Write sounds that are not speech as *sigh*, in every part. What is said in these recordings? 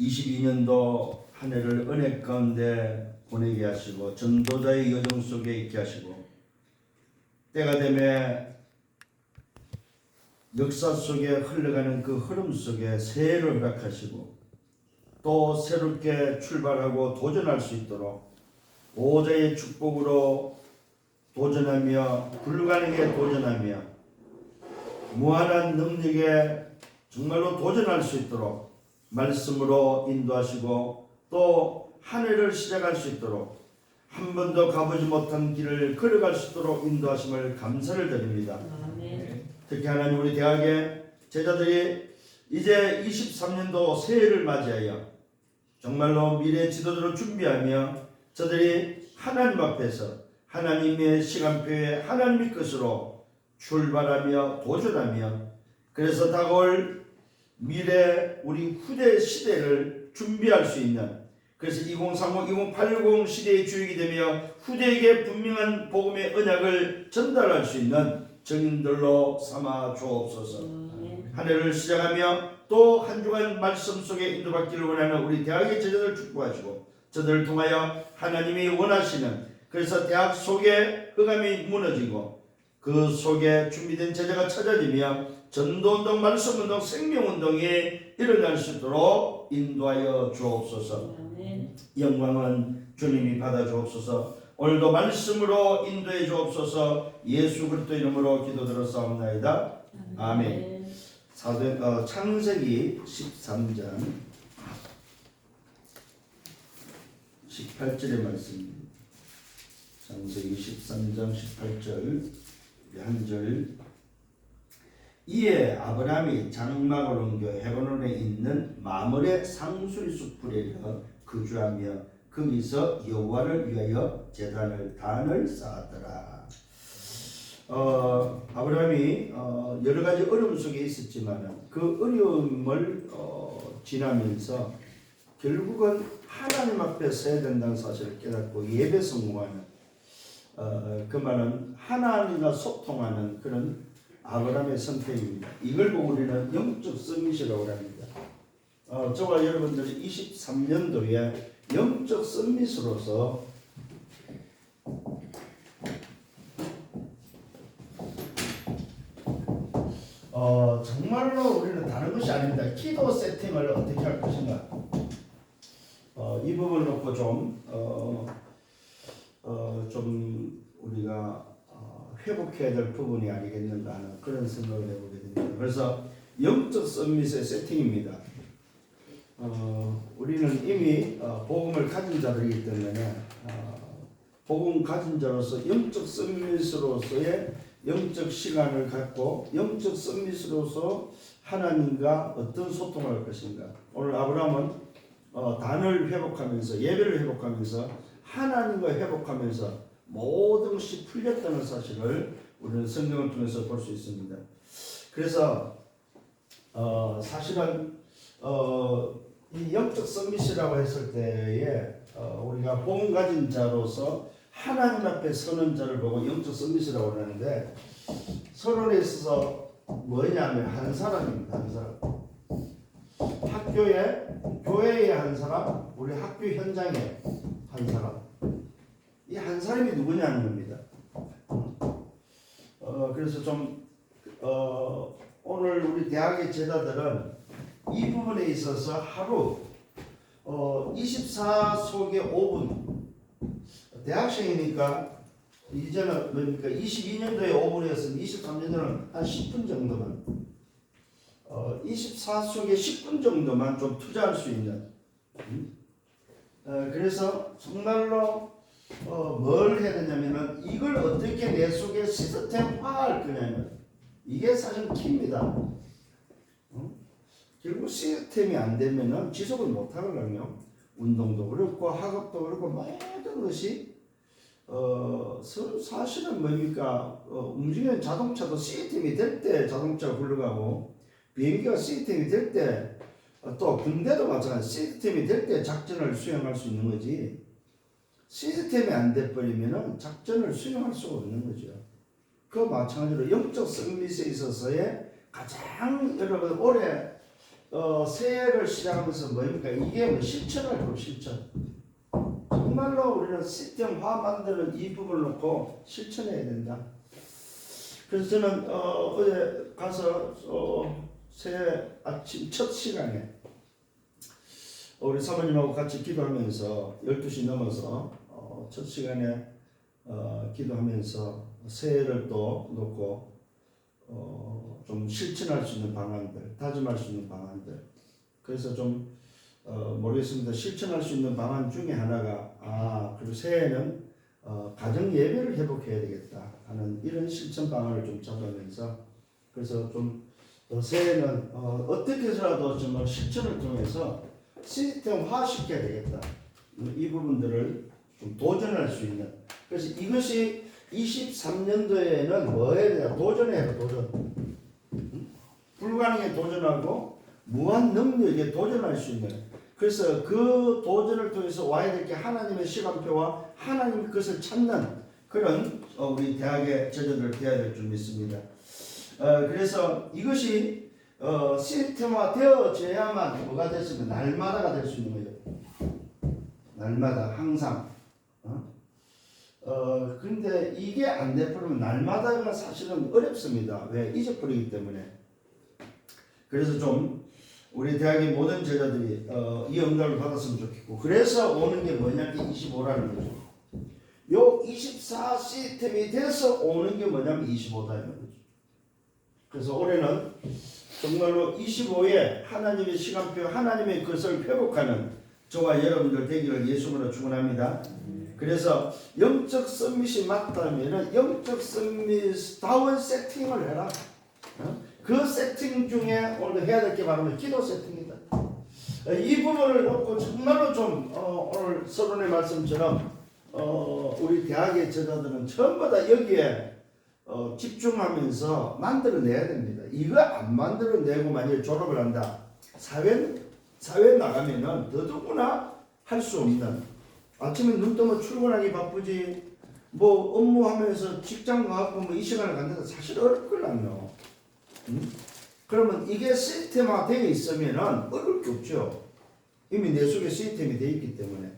22년도 한 해를 은혜 가운데 보내게 하시고 전도자의 여정 속에 있게 하시고 때가 되면 역사 속에 흘러가는 그 흐름 속에 새해를 허락하시고 또 새롭게 출발하고 도전할 수 있도록 보호자의 축복으로 도전하며 불가능에 도전하며 무한한 능력에 정말로 도전할 수 있도록 말씀으로 인도하시고 또 한 해를 시작할 수 있도록 한 번도 가보지 못한 길을 걸어갈 수 있도록 인도하심을 감사를 드립니다. 아멘. 특히 하나님 우리 대학의 제자들이 이제 23년도 새해를 맞이하여 정말로 미래 지도자로 준비하며 저들이 하나님 앞에서 하나님의 시간표에 하나님의 것으로 출발하며 도전하며 그래서 다가올 미래 우리 후대 시대를 준비할 수 있는 그래서 2030, 2080 시대의 주역이 되며 후대에게 분명한 복음의 언약을 전달할 수 있는 증인들로 삼아 주옵소서. 아멘. 한 해를 시작하며 또 한 주간 말씀 속에 인도받기를 원하는 우리 대학의 제자들 축복하시고 저들을 통하여 하나님이 원하시는 그래서 대학 속에 흑암이 무너지고 그 속에 준비된 제자가 찾아지며 전도운동, 말씀운동, 생명운동이 일어날 수 있도록 인도하여 주옵소서. 영광은 주님이 받아 주옵소서 오늘도 말씀으로 인도해 주옵소서 예수 그리스도 이름으로 기도드렸사옵나이다 아멘. 사도 어, 창세기 13장 18절의 말씀입니다. 창세기 13장 18절 한 절 이에 아브라함이 장막을 옮겨 헤브론에 있는 마물의 상수리 이르러 거주하며 거기서 여호와를 위하여 제단을 단을 쌓았더라. 어, 아브라함이 어, 여러 가지 어려움 속에 있었지만 그 어려움을 어, 지나면서 결국은 하나님 앞에 서야 된다는 사실을 깨닫고 예배 성공하는 어, 그 말은 하나님과 소통하는 그런 아브라함의 선택입니다. 이걸 보고 우리는 영적 서밋이라고 합니다. 어, 저와 여러분들이 23년도에 영적 서밋으로서 어, 정말로 우리는 다른 것이 아닙니다. 기도 세팅을 어떻게 할 것인가. 어, 이 부분을 놓고 좀, 어, 어, 좀 우리가 어, 회복해야 될 부분이 아니겠는가 하는 그런 생각을 해보게 됩니다. 그래서 영적 서밋의 세팅입니다. 어, 우리는 이미 어, 복음을 가진 자들이기 때문에 어, 복음 가진 자로서 영적 서밋으로서의 영적 시간을 갖고 영적 서밋으로서 하나님과 어떤 소통을 할 것인가. 오늘 아브라함은 어, 단을 회복하면서 예배를 회복하면서 하나님과 회복하면서 모든 것이 풀렸다는 사실을 우리는 성경을 통해서 볼 수 있습니다. 그래서 어, 사실은 어, 이 영적 서밋이라고 했을 때에 어, 우리가 복음 가진 자로서 하나님 앞에 서는 자를 보고 영적 서밋이라고 하는데 서론에 있어서 뭐냐면 한 사람입니다. 한 사람. 학교에 교회에 한 사람, 우리 학교 현장에 한 사람. 이 한 사람이 누구냐는 겁니다. 어, 그래서 좀 어, 오늘 우리 대학의 제자들은 이 부분에 있어서 하루 어, 24 속에 5분 대학생이니까 이제는 뭡니까 22년도에 5분이었으면 23년도는 한 10분 정도만 어, 24 속에 10분 정도만 좀 투자할 수 있는 음? 어, 그래서 정말로 어, 뭘 해야 되냐면은 이걸 어떻게 내 속에 시스템화할 거냐면 이게 사실 키입니다. 어? 결국 시스템이 안 되면은 지속을 못 하거든요. 운동도 그렇고 학업도 그렇고 모든 것이 어 서- 사실은 뭡니까 어, 움직이는 자동차도 시스템이 될 때 자동차가 굴러가고 비행기가 시스템이 될때또 군대도 마찬가지 시스템이 될 때 작전을 수행할 수 있는 거지 시스템이 안 돼버리면은 작전을 수행할 수가 없는 거죠. 그 마찬가지로 영적 성밋에 있어서의 가장 여러분 올해 어, 새해를 시작하면서 뭐입니까? 이게 뭐 실천을 그 실천. 정말로 우리는 시스템화 만드는 이 부분을 놓고 실천해야 된다. 그래서 저는 어, 어제 가서 어, 새해 아침 첫 시간에 우리 사모님하고 같이 기도하면서 12시 넘어서 어, 첫 시간에 어, 기도하면서 새해를 또 놓고 어, 좀 실천할 수 있는 방안들, 다짐할 수 있는 방안들. 그래서 좀 어, 모르겠습니다. 실천할 수 있는 방안 중에 하나가 아 그리고 새해는 어, 가정 예배를 회복해야 되겠다 하는 이런 실천 방안을 좀 잡으면서 그래서 좀 어, 새해는 어, 어떻게 해서라도 정말 실천을 통해서 시스템화 시켜야 되겠다 음, 이 부분들을 좀 도전할 수 있는 그래서 이것이 23년도에는 뭐에 대한 도전해야 돼 도전 음? 불가능에 도전하고 무한 능력에 도전할 수 있는 그래서 그 도전을 통해서 와야 될 게 하나님의 시간표와 하나님 그것을 찾는 그런 어, 우리 대학의 제자들 되어야 될 줄 믿습니다. 어, 그래서 이것이 어, 시스템화 되어져야만 뭐가 있는 날마다가 될 수 있는 거죠. 날마다 항상. 어? 어 근데 이게 안 돼버리면 날마다가 사실은 어렵습니다. 왜 잊어버리기 때문에. 그래서 좀 우리 대학의 모든 제자들이 어, 이 응답을 받았으면 좋겠고 그래서 오는 게 뭐냐 면 25라는 거죠. 요 24 시스템이 돼서 오는 게 뭐냐면 25다는 거죠. 그래서 올해는 정말로 25에 하나님의 시간표, 하나님의 것을 회복하는 저와 여러분들 되기를 예수님으로 축원합니다. 그래서 영적 서밋이 맞다면은 영적 서밋다운 세팅을 해라. 어? 그 세팅 중에 오늘 해야 될 게 바로 기도 세팅이다. 어, 이 부분을 놓고 정말로 좀 어, 오늘 서론의 말씀처럼 어, 우리 대학의 제자들은 전부 다 여기에 어, 집중하면서 만들어내야 됩니다. 이거 안 만들어내고 만약에 졸업을 한다. 사회 사회 나가면은 더더구나 할 수 없는 아침에 눈 뜨면 출근하기 바쁘지 뭐 업무하면서 직장 가고 뭐 이 시간을 갖는다 사실 어렵거든요. 음? 그러면 이게 시스템화 되어 있으면은 어려울 게 없죠. 이미 내 속에 시스템이 되어 있기 때문에.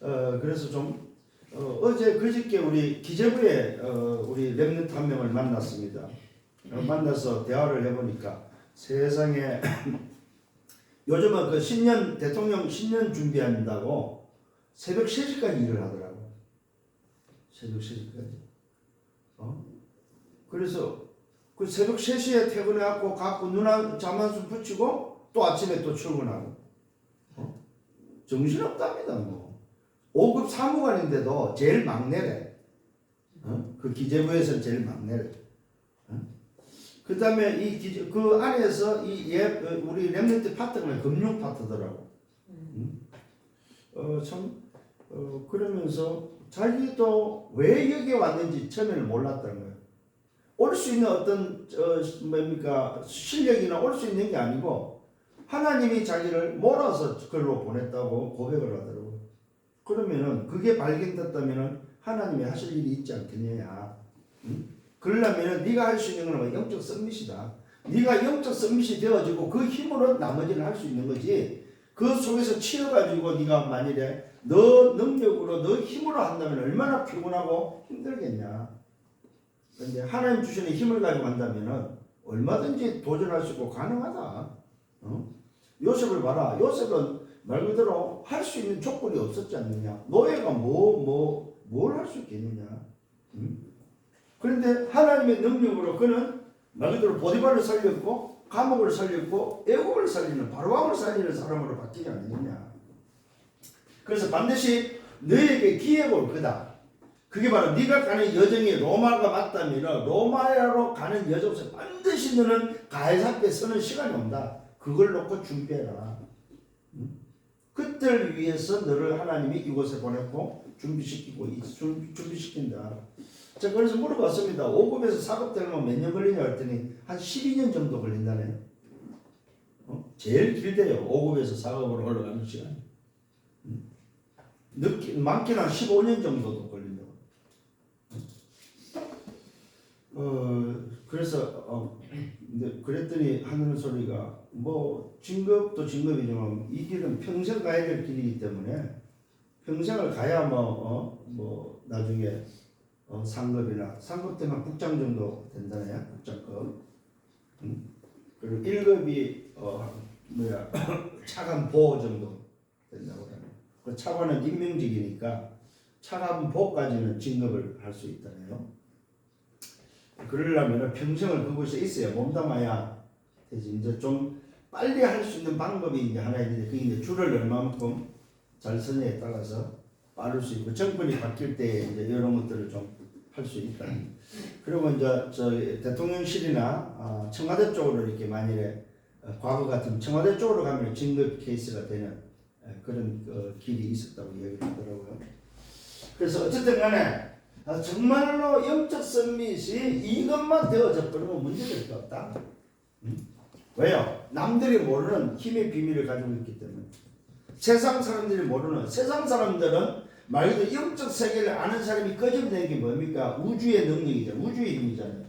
어, 그래서 좀, 어, 어제 그저께 우리 기재부에, 어, 우리 랩런트 한 명을 만났습니다. 어, 만나서 대화를 해보니까 세상에 *clears throat* 요즘은 그 신년, 대통령 신년 준비한다고 새벽 3시까지 일을 하더라고. 새벽 3시까지. 어? 그래서 그 새벽 3시에 퇴근해갖고 갖고 누나 잠 한숨 붙이고 또 아침에 또 출근하고 어? 정신없답니다 뭐 5급 사무관인데도 제일 막내래 어? 그 기재부에서 제일 막내래 어? 그 다음에 이 기재, 그 안에서 이 예, 우리 랩런트 파트가 금융 파트더라고 음? 어, 참 어, 그러면서 자기도 왜 여기 왔는지 처음에는 몰랐다는 거예요 올 수 있는 어떤 어, 뭡니까 실력이나 올 수 있는 게 아니고 하나님이 자기를 몰아서 글로 보냈다고 고백을 하더라고. 그러면은 그게 발견됐다면은 하나님이 하실 일이 있지 않겠느냐. 응? 그러려면은 네가 할 수 있는 건 영적 썸밋이다. 네가 영적 썸밋이 되어지고 그 힘으로 나머지를 할 수 있는 거지. 그 속에서 치여가지고 네가 만일에 너 능력으로 너 힘으로 한다면 얼마나 피곤하고 힘들겠냐. 근데 하나님 주시는 힘을 가지고 한다면은 얼마든지 도전할 수 있고 가능하다. 어? 요셉을 봐라. 요셉은 말 그대로 할 수 있는 조건이 없었지 않느냐. 노예가 뭐, 뭐, 뭘 할 수 있겠느냐. 응? 그런데 하나님의 능력으로 그는 말 그대로 보디발을 살렸고, 감옥을 살렸고, 애국을 살리는, 바로왕을 살리는 사람으로 바뀌지 않느냐. 그래서 반드시 너에게 기회가 올 거다. 그게 바로 네가 가는 여정이 로마가 맞다면 로마로 가는 여정에서 반드시 너는 가해사 앞에 서는 시간이 온다. 그걸 놓고 준비해라. 응? 그때를 위해서 너를 하나님이 이곳에 보냈고 준비시키고 준- 준비시킨다. 제가 그래서 물어봤습니다. 5급에서 4급 되면 몇년 걸리냐 했더니 한 12년 정도 걸린다네요. 어? 제일 길대요. 5급에서 4급으로 올라가는 시간. 응? 늦게, 많게는 한 15년 정도도 걸린다고. 어, 그래서 어, 그랬더니 하는 소리가 뭐 진급도 진급이지만 이 길은 평생 가야 될 길이기 때문에 평생을 가야 뭐 어 뭐 나중에 어 상급이나 상급 때만 국장 정도 된다네요 국장급 음? 그리고 1급이 어 뭐야 *coughs* 차관 보호 정도 된다고 그 차관은 임명직이니까 차관 보호까지는 진급을 할 수 있다네요 그러려면 평생을 그곳에 있어야 몸담아야 되지 이제 좀 빨리 할 수 있는 방법이 이제 하나 있는데 그게 이제 줄을 얼마만큼 잘 서냐에 따라서 빠를 수 있고 정권이 바뀔 때 이제 이런 것들을 좀 할 수 있다. 그리고 이제 저 대통령실이나 아, 청와대 쪽으로 이렇게 만일에 어, 과거 같은 청와대 쪽으로 가면 진급 케이스가 되는 예, 그런 어, 길이 있었다고 이야기를 하더라고요. 그래서 어쨌든 간에 아, 정말로 영적 선밋이 이것만 되어져 버리면 문제될 게 없다. 음? 왜요? 남들이 모르는 힘의 비밀을 가지고 있기 때문에 세상 사람들이 모르는 세상 사람들은 말 그대로 영적 세계를 아는 사람이 꺼져내는 게 뭡니까? 우주의 능력이죠. 우주의 힘이잖아요.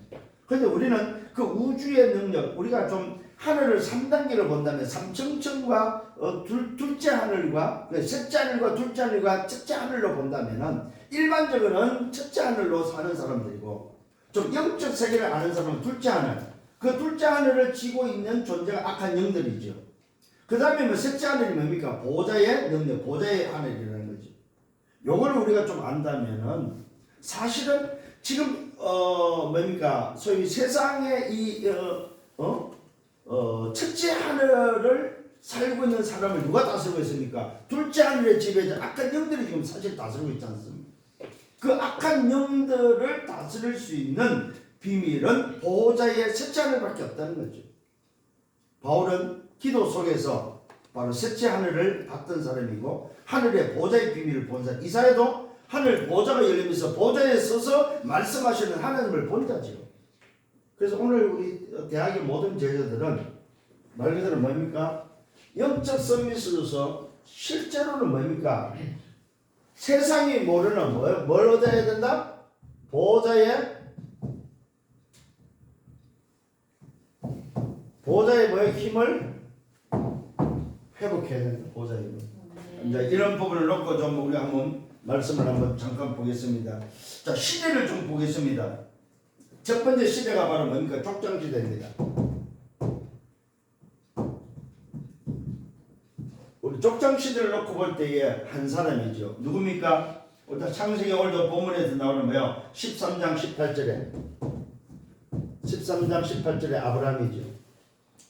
그런데 우리는 그 우주의 능력, 우리가 좀 하늘을 3단계로 본다면 삼청천과 어, 둘, 둘째 하늘과 그 셋째 하늘과 둘째 하늘과 첫째 하늘로 본다면은 일반적으로는 첫째 하늘로 사는 사람들이고 좀 영적 세계를 아는 사람은 둘째 하늘 그 둘째 하늘을 지고 있는 존재가 악한 영들이죠. 그 다음에 뭐 셋째 하늘이 뭡니까? 보좌의 능력, 보좌의 하늘이라는 거죠. 요걸 우리가 좀 안다면은 사실은 지금 어 뭡니까? 소위 세상의 이 어, 어? 어 첫째 하늘을 살고 있는 사람을 누가 다스리고 있습니까? 둘째 하늘의 지배자 악한 영들이 지금 사실 다스리고 있지 않습니까? 그 악한 영들을 다스릴 수 있는 비밀은 보호자의 셋째 하늘밖에 없다는 거죠. 바울은 기도 속에서 바로 셋째 하늘을 봤던 사람이고 하늘의 보좌의 비밀을 본 사람. 이사야도 하늘 보좌가 열리면서 보좌에 서서 말씀하시는 하나님을 본 자지요. 그래서 오늘 우리 대학의 모든 제자들은 말 그대로 뭡니까? 영적 서밋으로서 실제로는 뭡니까? 세상이 모르는 뭘, 뭘 얻어야 된다? 보좌의 보좌의 뭐의 힘을 회복해야 된다. 힘. 이제 이런 부분을 놓고 좀 우리 한번 말씀을 한번 잠깐 보겠습니다. 자 시대를 좀 보겠습니다. 첫 번째 시대가 바로 뭡니까? 족장 시대입니다. 우리 족장 시대를 놓고 볼 때에 한 사람이죠. 누굽니까? 일단 창세기 오늘도 본문에서 나오는 뭐요? 13장 18절에 13장 18절에 아브라함이죠.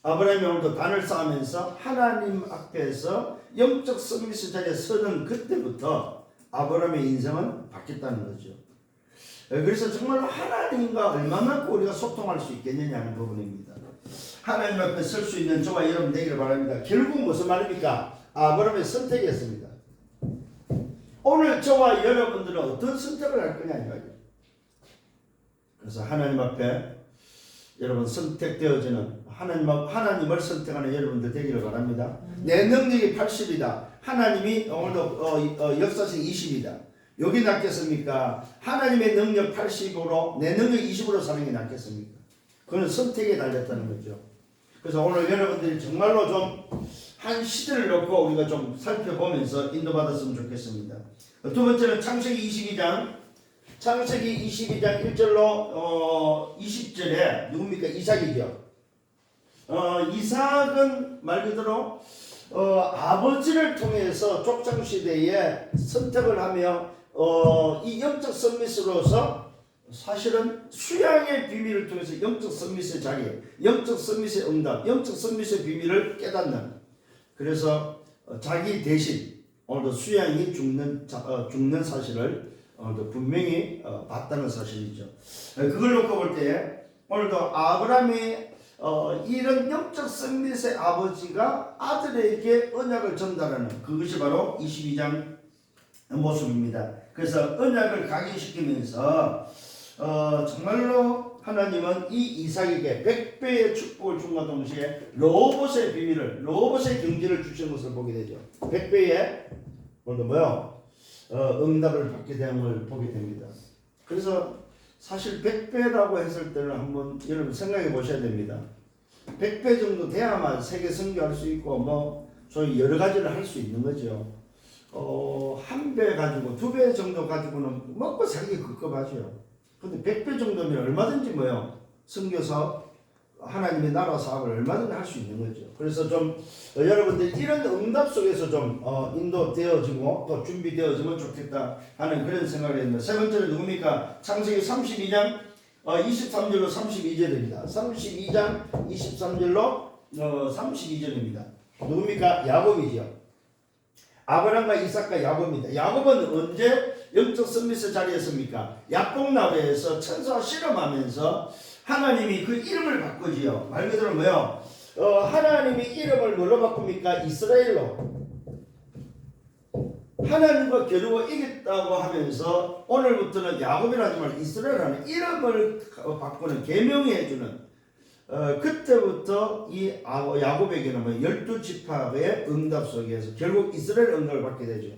아브라함이 오늘도 단을 쌓으면서 하나님 앞에서 영적 서밋의 자리에 서는 그때부터 아브라함의 인생은 바뀌었다는 거죠. 그래서 정말로 하나님과 얼마만큼 우리가 소통할 수 있겠느냐 하는 부분입니다. 하나님 앞에 설 수 있는 저와 여러분 되기를 바랍니다. 결국 무슨 말입니까? 아브라함의 선택이었습니다. 오늘 저와 여러분들은 어떤 선택을 할 거냐 이 말이에요. 그래서 하나님 앞에 여러분 선택되어지는 하나님 하나님을 선택하는 여러분들 되기를 바랍니다. 내 능력이 80이다. 하나님이 오늘도 어, 어, 역사상 20이다. 여기 낫겠습니까? 하나님의 능력 80으로 내 능력 20으로 사는 게 낫겠습니까? 그건 선택에 달렸다는 거죠. 그래서 오늘 여러분들이 정말로 좀 한 시대를 놓고 우리가 좀 살펴보면서 인도받았으면 좋겠습니다. 두 번째는 창세기 22장 창세기 22장 1절로 어, 20절에 누굽니까? 이삭이죠. 어, 이삭은 말 그대로 어, 아버지를 통해서 족장 시대에 선택을 하며 어, 이 영적 선밋으로서 사실은 수양의 비밀을 통해서 영적 선밋의 자리, 영적 선밋의 응답, 영적 선밋의 비밀을 깨닫는 그래서 어, 자기 대신 오늘도 수양이 죽는 자, 어, 죽는 사실을 오늘도 분명히 어, 봤다는 사실이죠. 어, 그걸 놓고 볼 때 오늘도 아브라함이 어, 이런 영적 선밋의 아버지가 아들에게 언약을 전달하는 그것이 바로 22장 모습입니다. 그래서 언약을 각인시키면서 어, 정말로 하나님은 이 이삭에게 백배의 축복을 준과 동시에 로봇의 비밀을 로봇의 경지를 주신 것을 보게 되죠. 백배의 오늘도 뭐요? 어, 응답을 받게 됨을 보게 됩니다. 그래서 사실 백배라고 했을 때는 한번 여러분 생각해 보셔야 됩니다. 100배 정도 돼야만 세계 선교할 수 있고 뭐 소위 여러 가지를 할 수 있는 거죠. 어, 한 배 가지고 두 배 정도 가지고는 먹고 살기 급급하죠. 근데 100배 정도면 얼마든지 뭐요. 선교사 하나님의 나라 사업을 얼마든지 할 수 있는 거죠. 그래서 좀 어, 여러분들 이런 응답 속에서 좀 어, 인도되어지고 또 준비되어지면 좋겠다 하는 그런 생각을 했는데 세 번째는 누굽니까? 창세기 32장 어, 23절로 32절입니다. 32장 23절로 어, 32절입니다. 누굽니까? 야곱이죠. 아브라함과 이삭과 야곱입니다. 야곱은 언제 영적 선미스 자리였습니까? 약봉나무에서 천사와 실험하면서 하나님이 그 이름을 바꾸지요. 말 그대로 뭐요? 어, 하나님이 이름을 뭘로 바꿉니까? 이스라엘로. 하나님과 겨루어 이겼다고 하면서 오늘부터는 야곱이라지 말고 이스라엘이라는 이름을 바꾸는 계명해 주는 어, 그때부터 이 아- 야곱에게는 뭐 열두 지파의 응답 속에서 결국 이스라엘 응답을 받게 되죠.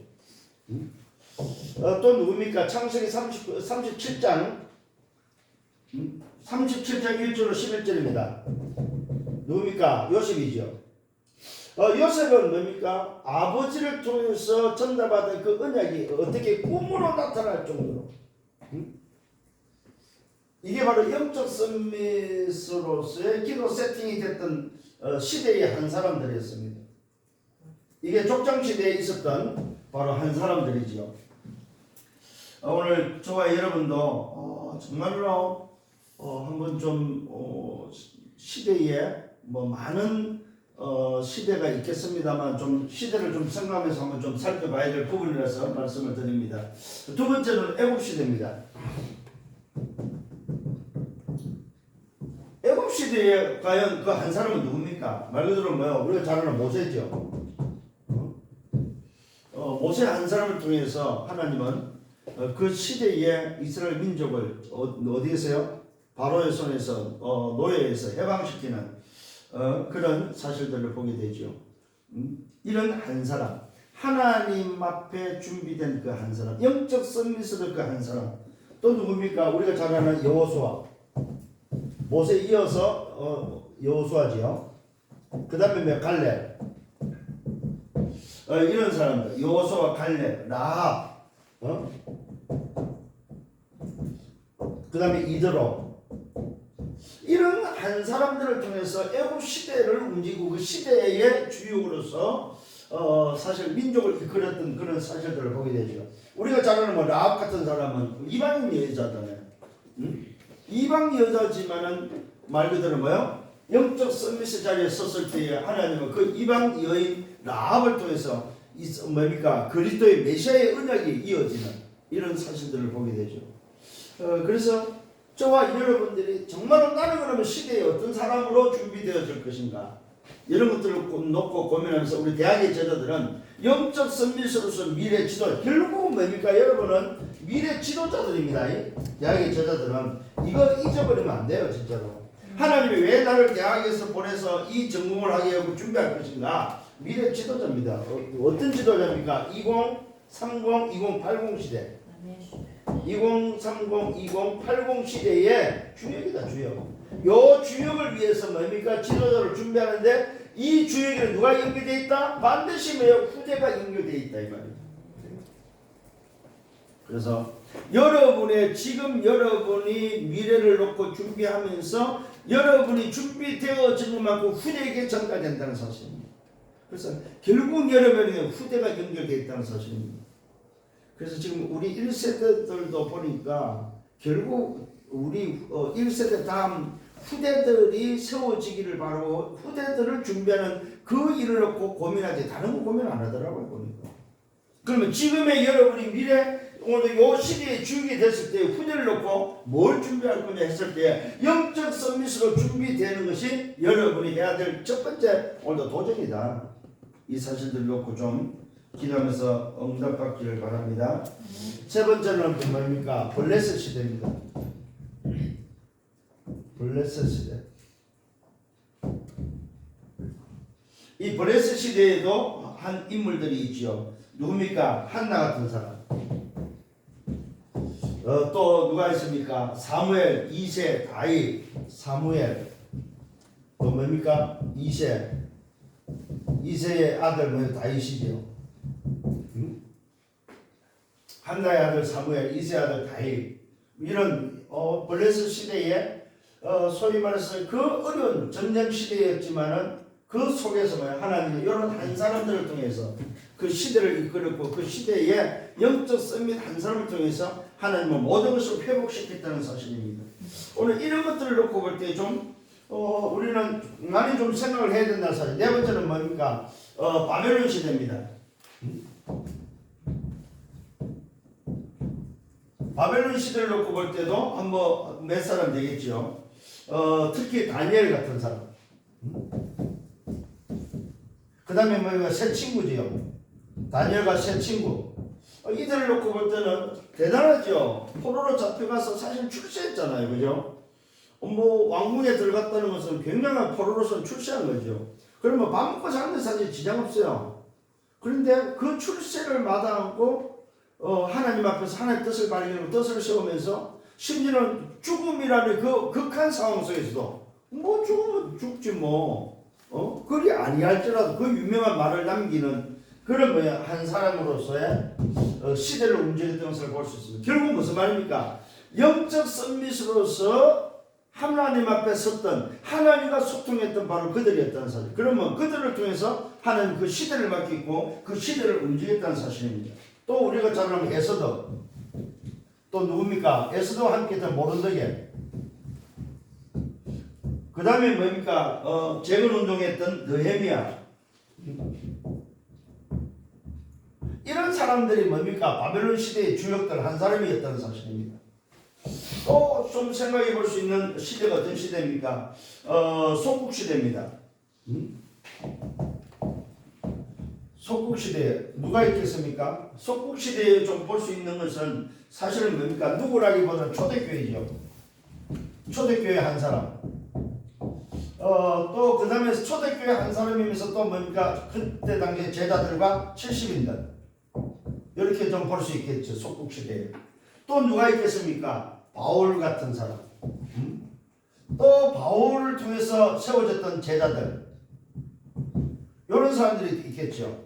음? 어, 또 누굽니까? 창세기 30, 37장 음? 37장 1절로 11절입니다. 누굽니까? 요셉이죠. 어, 요셉은 뭡니까? 아버지를 통해서 전달받은 그 언약이 어떻게 꿈으로 나타날 정도로 음? 이게 바로 영적 선미스로서의 기도 세팅이 됐던 어, 시대의 한 사람들이었습니다. 이게 족장 시대에 있었던 바로 한 사람들이지요. 어, 오늘 저와 여러분도 어, 정말로 어, 한번 좀 어, 시- 시대에 뭐 많은 어, 시대가 있겠습니다만 좀 시대를 좀 생각하면서 한번 좀 살펴봐야 될 부분이라서 말씀을 드립니다. 두 번째는 애국 시대입니다. 시대에 과연 그 한 사람은 누굽니까? 말 그대로 뭐요? 우리가 잘 아는 모세죠. 어? 어, 모세 한 사람을 통해서 하나님은 어, 그 시대의 이스라엘 민족을 어, 어디에서요? 바로의 손에서 어, 노예에서 해방시키는 어, 그런 사실들을 보게 되죠. 음? 이런 한 사람, 하나님 앞에 준비된 그 한 사람, 영적 선미스를 그한 사람, 또 누굽니까? 우리가 잘 아는 여호수아, 모세 이어서 어, 여호수아지요. 그 다음에 몇 갈렙, 어, 이런 사람들, 여호수아, 갈렙, 라합, 어? 그 다음에 이드로, 이런 한 사람들을 통해서 애국 시대를 움직이고 그 시대의 주역으로서 어 사실 민족을 이끌었던 그런 사실들을 보게 되죠. 우리가 잘 아는 뭐 라합 같은 사람은 이방인 여자잖아요. 응? 이방 여자지만은 말 그대로 뭐요? 영적 서비스 자리에 섰을 때에 하나님은 그 이방 여인 라합을 통해서 이 뭡니까 그리스도의 메시아의 언약이 이어지는 이런 사실들을 보게 되죠. 어, 그래서 저와 여러분들이 정말로 나는 그러면 시대에 어떤 사람으로 준비되어질 것인가 이런 것들을 고- 놓고 고민하면서 우리 대학의 제자들은 영적 선미스로서 미래 지도 결국은 뭡니까 여러분은 미래 지도자들입니다. 이 대학의 제자들은 이거 잊어버리면 안 돼요 진짜로. 하나님이 왜 나를 대학에서 보내서 이 전공을 하게 하고 준비할 것인가? 미래 지도자입니다. 어, 어떤 지도자입니까? 2030 2080 시대. 2030, 2080 시대의 주역이다 주역. 요 주역을 위해서 뭡니까? 지도자를 준비하는데 이 주역에는 누가 연결돼 있다? 반드시 매우 후대가 연결돼 있다 이 말이에요. 그래서 여러분의 지금 여러분이 미래를 놓고 준비하면서 여러분이 준비되어지는 만큼 후대에게 전가된다는 사실입니다. 그래서 결국 여러분의 후대가 연결되어 있다는 사실입니다. 그래서 지금 우리 1세대들도 보니까 결국 우리 어, 1세대 다음 후대들이 세워지기를 바라고 후대들을 준비하는 그 일을 놓고 고민하지 다른 거 고민 안 하더라고요 보니까. 그러면 지금의 여러분이 미래 오늘 요 시대에 주역이 됐을 때 후대를 놓고 뭘 준비할 거냐 했을 때 영적 서밋으로 준비되는 것이 여러분이 해야 될 첫 번째 오늘도 도전이다. 이 사실들 놓고 좀 기도하면서 응답받기를 바랍니다. 세 번째는 또 뭡니까? 블레셋 시대입니다. 블레셋 시대. 이 블레셋 시대에도 한 인물들이 있죠. 누굽니까? 한나 같은 사람. 어, 또 누가 있습니까? 사무엘, 이세, 다윗, 사무엘. 또 뭡니까? 이세. 이세의 아들 뭐 다윗이죠. 응? 한나의 아들 사무엘, 이세 아들 다윗. 이런 어, 블레스 시대에 어, 소위 말해서 그 어려운 전쟁 시대였지만은 그 속에서 뭐야 하나님이 이런 한 사람들을 통해서 그 시대를 이끌었고 그 시대에 영적 썸밋 한 사람을 통해서 하나님은 모든 것을 회복시켰다는 사실입니다. 오늘 이런 것들을 놓고 볼 때좀 어, 우리는 많이 좀 생각을 해야 된다는 사실. 네 번째는 뭡니까? 어, 바벨론 시대입니다. 음? 바벨론 시대를 놓고 볼 때도 한번 몇 사람 되겠죠. 어, 특히 다니엘 같은 사람. 그 다음에 뭐가 새 친구지요. 다니엘과 새 친구. 어, 이들을 놓고 볼 때는 대단하죠. 포로로 잡혀가서 사실 출세했잖아요. 그죠? 어, 뭐 왕궁에 들어갔다는 것은 굉장한 포로로서 출세한 거죠. 그러면 밥 먹고 데 사실 지장 없어요. 그런데 그 출세를 마다하고 어, 하나님 앞에서 하나님 뜻을 발견하고 뜻을 세우면서 심지어는 죽음이라는 그 극한 상황 속에서도 뭐 죽으면 죽지 뭐 어? 그리 아니할지라도 그 유명한 말을 남기는 그런 뭐야 한 사람으로서의 어, 시대를 움직였던 것을 볼 수 있습니다. 결국 무슨 말입니까? 영적 썸밋으로서 하나님 앞에 섰던 하나님과 소통했던 바로 그들이었다는 사실. 그러면 그들을 통해서 하나님 그 시대를 맡기고 그 시대를 움직였다는 사실입니다. 또 우리가 잘 아는 에서더 또 누굽니까? 에서더와 함께 했던 모른덕에 그 다음에 뭡니까? 어, 재건 운동했던 느헤미야 이런 사람들이 뭡니까? 바벨론 시대의 주역들 한 사람이었다는 사실입니다. 또 좀 생각해 볼 수 있는 시대가 어떤 시대입니까? 어, 속국 시대입니다. 음? 속국 시대 누가 있겠습니까? 속국 시대에 좀 볼 수 있는 것은 사실은 뭡니까? 누구라기보다 초대교회죠. 초대교회 한 사람. 어, 또 그 다음에 초대교회 한 사람이면서 또 뭡니까? 그때 당시에 제자들과 70인들. 이렇게 좀 볼 수 있겠죠. 속국 시대에. 또 누가 있겠습니까? 바울 같은 사람. 음? 또 바울을 통해서 세워졌던 제자들. 이런 사람들이 있겠죠.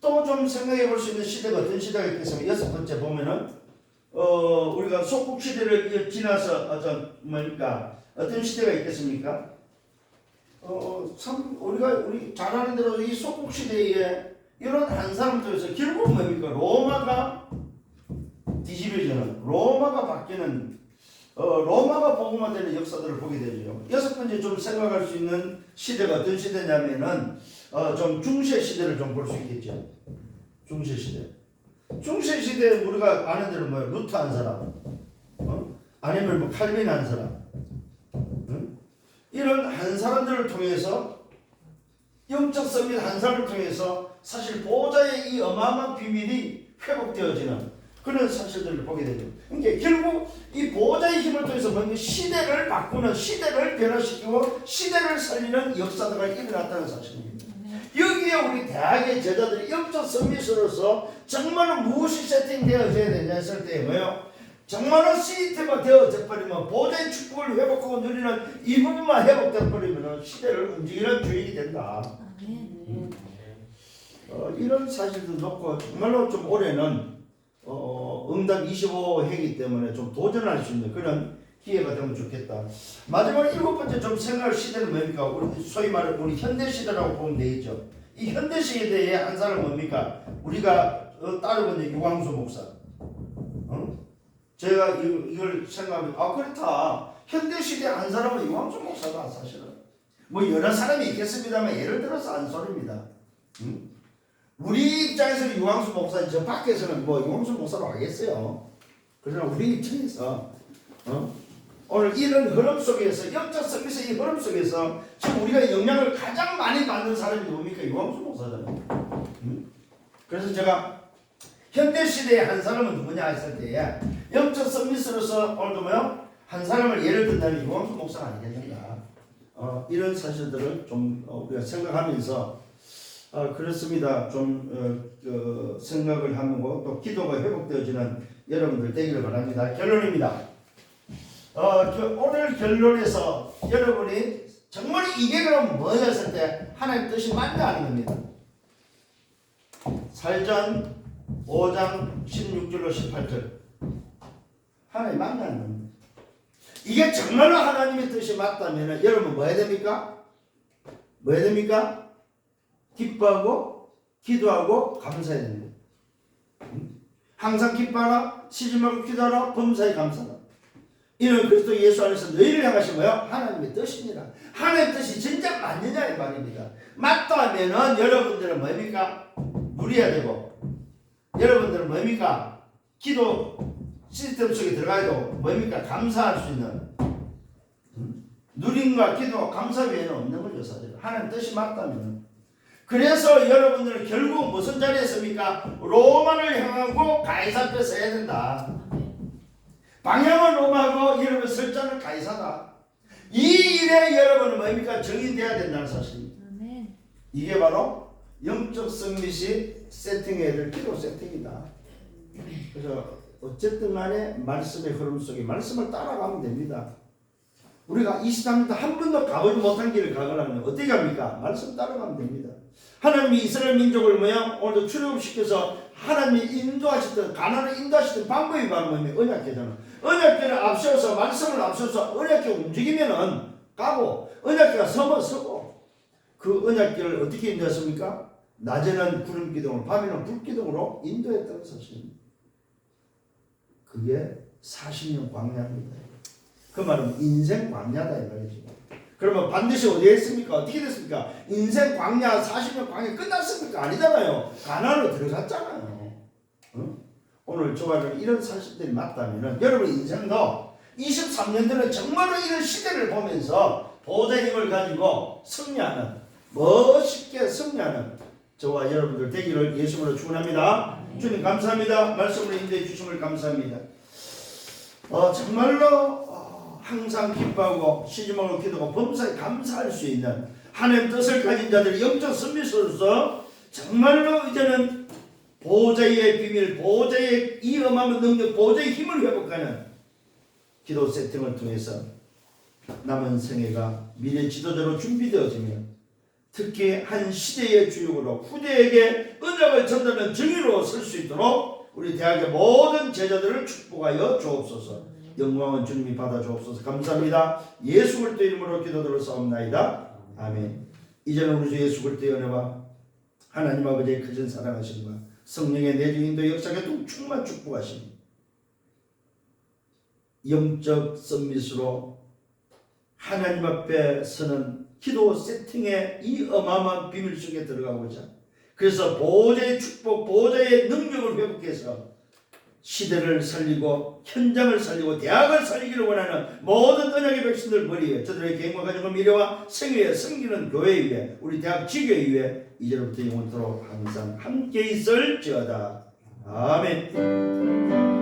또 좀 생각해 볼 수 있는 시대가 어떤 시대가 있겠습니까? 여섯 번째 보면은 어, 우리가 속국 시대를 지나서 어떤 뭡니까? 어떤 시대가 있겠습니까? 어, 참 우리가 우리 잘 아는 대로 이 속국 시대에 이런 한 사람 들에서 결국 뭡니까? 로마가 뒤집어지는 로마가 바뀌는 어, 로마가 복음화되는 역사들을 보게 되죠. 여섯 번째 좀 생각할 수 있는 시대가 어떤 시대냐면은 어, 좀 중세 시대를 좀 볼 수 있겠죠. 중세 시대. 중세 시대 우리가 아는 대로 뭐 루터 한 사람, 어? 아니면 뭐 칼빈 한 사람, 응? 이런 한 사람들을 통해서 영적 섭리 한 사람을 통해서 사실 보호자의 이 어마어마한 비밀이 회복되어지는 그런 사실들을 보게 되죠. 그러니까 결국 이 보호자의 힘을 통해서 뭔가 시대를 바꾸는 시대를 변화시키고 시대를 살리는 역사가 일어났다는 사실입니다. 여기에 우리 대학의 제자들이 영적 서밋으로서 정말로 무엇이 세팅되어져야 되냐 했을 때 뭐요? 정말로 시스템화 되어져 버리면 보호자의 축복을 회복하고 누리는 이 부분만 회복돼 버리면 시대를 움직이는 주인이 된다. 어, 이런 사실도 놓고 정말로 좀 올해는 어, 응답 25회이기 때문에 좀 도전할 수 있는 그런 기회가 되면 좋겠다. 마지막 일곱 번째 좀 생각할 시대는 뭡니까? 우리 소위 말해 우리 현대 시대라고 보면 되겠죠. 이 현대 시대의 한 사람 뭡니까? 우리가 어, 따르고 있는 유광수 목사. 어? 제가 이, 이걸 생각하면 아 그렇다. 현대 시대 한 사람은 유광수 목사다 사실은. 뭐 여러 사람이 있겠습니다만 예를 들어서 한 소리입니다. 응? 우리 입장에서는 유광수 목사, 저 밖에서는 뭐 유광수 목사로 알겠어요. 그러나 우리 입장에서 어? 오늘 이런 흐름 속에서 영적 서비스 이 흐름 속에서 지금 우리가 영향을 가장 많이 받는 사람이 뭡니까 유광수 목사잖아요. 응? 그래서 제가 현대 시대의 한 사람은 누구냐 했을 때에 영적 서비스로서 오늘도 뭐요 한 사람을 예를 든다면 유광수 목사가 아니겠는가. 어, 이런 사실들을 좀 어, 우리가 생각하면서 아, 그렇습니다. 좀 어, 어, 생각을 하고 또 기도가 회복되어지는 여러분들 되기를 바랍니다. 결론입니다. 어, 저 오늘 결론에서 여러분이 정말 이게 그럼 뭐였을 때 하나님 뜻이 맞냐 하는 겁니다. 살전 5장 16절로 18절 하나님 맞냐 하는 겁니다. 이게 정말로 하나님의 뜻이 맞다면 여러분 뭐 해야 됩니까? 뭐 해야 됩니까? 기뻐하고 기도하고 감사해야 됩니다. 응? 항상 기뻐하라 쉬지 말고 기도하라 범사에 감사하라 이는 그리스도 예수 안에서 너희를 향하신 거요 하나님의 뜻입니다. 하나님의 뜻이 진짜 맞느냐 이 말입니다. 맞다면은 여러분들은 뭡니까? 누려야 되고 여러분들은 뭡니까? 기도 시스템 속에 들어가도 뭡니까? 감사할 수 있는 음? 누림과 기도, 감사 외에는 없는 거죠 사실. 하나님 뜻이 맞다면. 그래서 여러분들은 결국 무슨 자리에 섭니까? 로마를 향하고 가이사 앞에 서야 된다. 방향은 로마고 여러분 설자는 가이사다. 이 일에 여러분은 뭡니까? 정인돼야 된다는 사실입니다. 이게 바로 영적 승리시 세팅해야 될 기도 세팅이다. 그래서 어쨌든 간에 말씀의 흐름 속에 말씀을 따라가면 됩니다. 우리가 이 시간부터 한 번도 가보지 못한 길을 가거나 어떻게 합니까? 말씀 따라가면 됩니다. 하나님이 이스라엘 민족을 뭐야? 오늘도 출애굽시켜서 하나님이 인도하셨던 가나를 인도하셨던 방법이 바로 뭐냐면 언약궤잖아. 언약궤를 앞세워서 말씀을 앞세워서 언약궤 움직이면은 가고 언약궤가 서면 서고 그 언약궤를 어떻게 인도했습니까? 낮에는 구름 기둥으로 밤에는 불 기둥으로 인도했다는 사실입니다. 그게 40년 광야입니다. 그 말은 인생 광야다 이 말이죠. 그러면 반드시 어디에 있습니까? 어떻게 됐습니까? 인생 광야 40년 광야 끝났습니까? 아니잖아요. 가나로 들어갔잖아요. 응? 오늘 저와는 이런 사실들이 맞다면 여러분 인생도 23년들은 정말로 이런 시대를 보면서 힘을 가지고 승리하는 멋있게 승리하는 저와 여러분들 되기를 예수님으로 축원합니다. 주님 감사합니다. 말씀을 인도해 주심을 감사합니다. 어, 정말로 어, 항상 기뻐하고 시집하고 기도하고 범사에 감사할 수 있는 하나님 뜻을 가진 자들의 영적 선미소로서 정말로 이제는 보좌의 비밀, 보좌의 이 어마어마한 능력, 보좌의 힘을 회복하는 기도 세팅을 통해서 남은 생애가 미래 지도자로 준비되어지며 특히 한 시대의 주역으로 후대에게 은약을 전달하는 정의로 설 수 있도록 우리 대학의 모든 제자들을 축복하여 주옵소서. 영광은 주님이 받아 주옵소서. 감사합니다. 예수 그리스도 이름으로 기도드려 싸움나이다. 아멘. 이제는 우리 주 예수 그리스도의 은혜와 하나님 아버지의 크신 사랑하심과 성령의 내주인도 역사에 충만 축복하심 영적 선미수로 하나님 앞에 서는 기도 세팅의 이 어마어마한 비밀 속에 들어가고자 그래서 보호자의 축복, 보호자의 능력을 회복해서 시대를 살리고 현장을 살리고 대학을 살리기를 원하는 모든 언약의 백성들 머리에 저들의 개인과 가정과 미래와 생애에 섬기는 교회 위에 우리 대학 지교회 위에 이제로부터 영원토록 항상 함께 있을지어다. 아멘